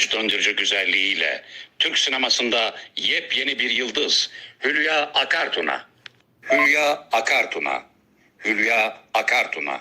baş döndürücü güzelliğiyle Türk sinemasında yepyeni bir yıldız Hülya Akartuna. Hülya Akartuna. Hülya Akartuna.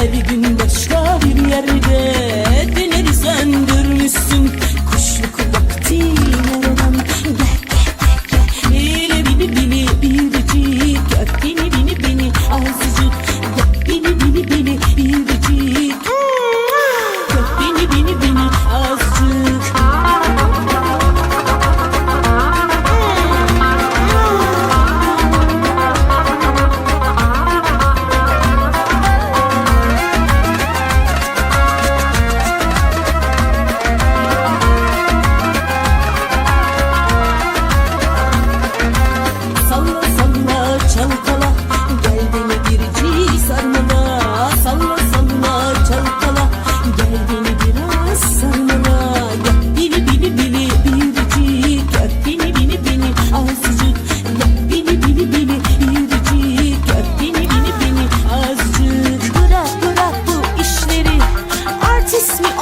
her bir gün bak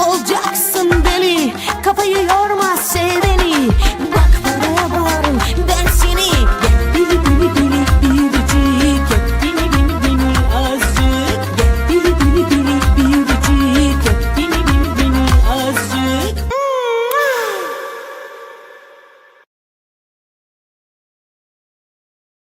soldier.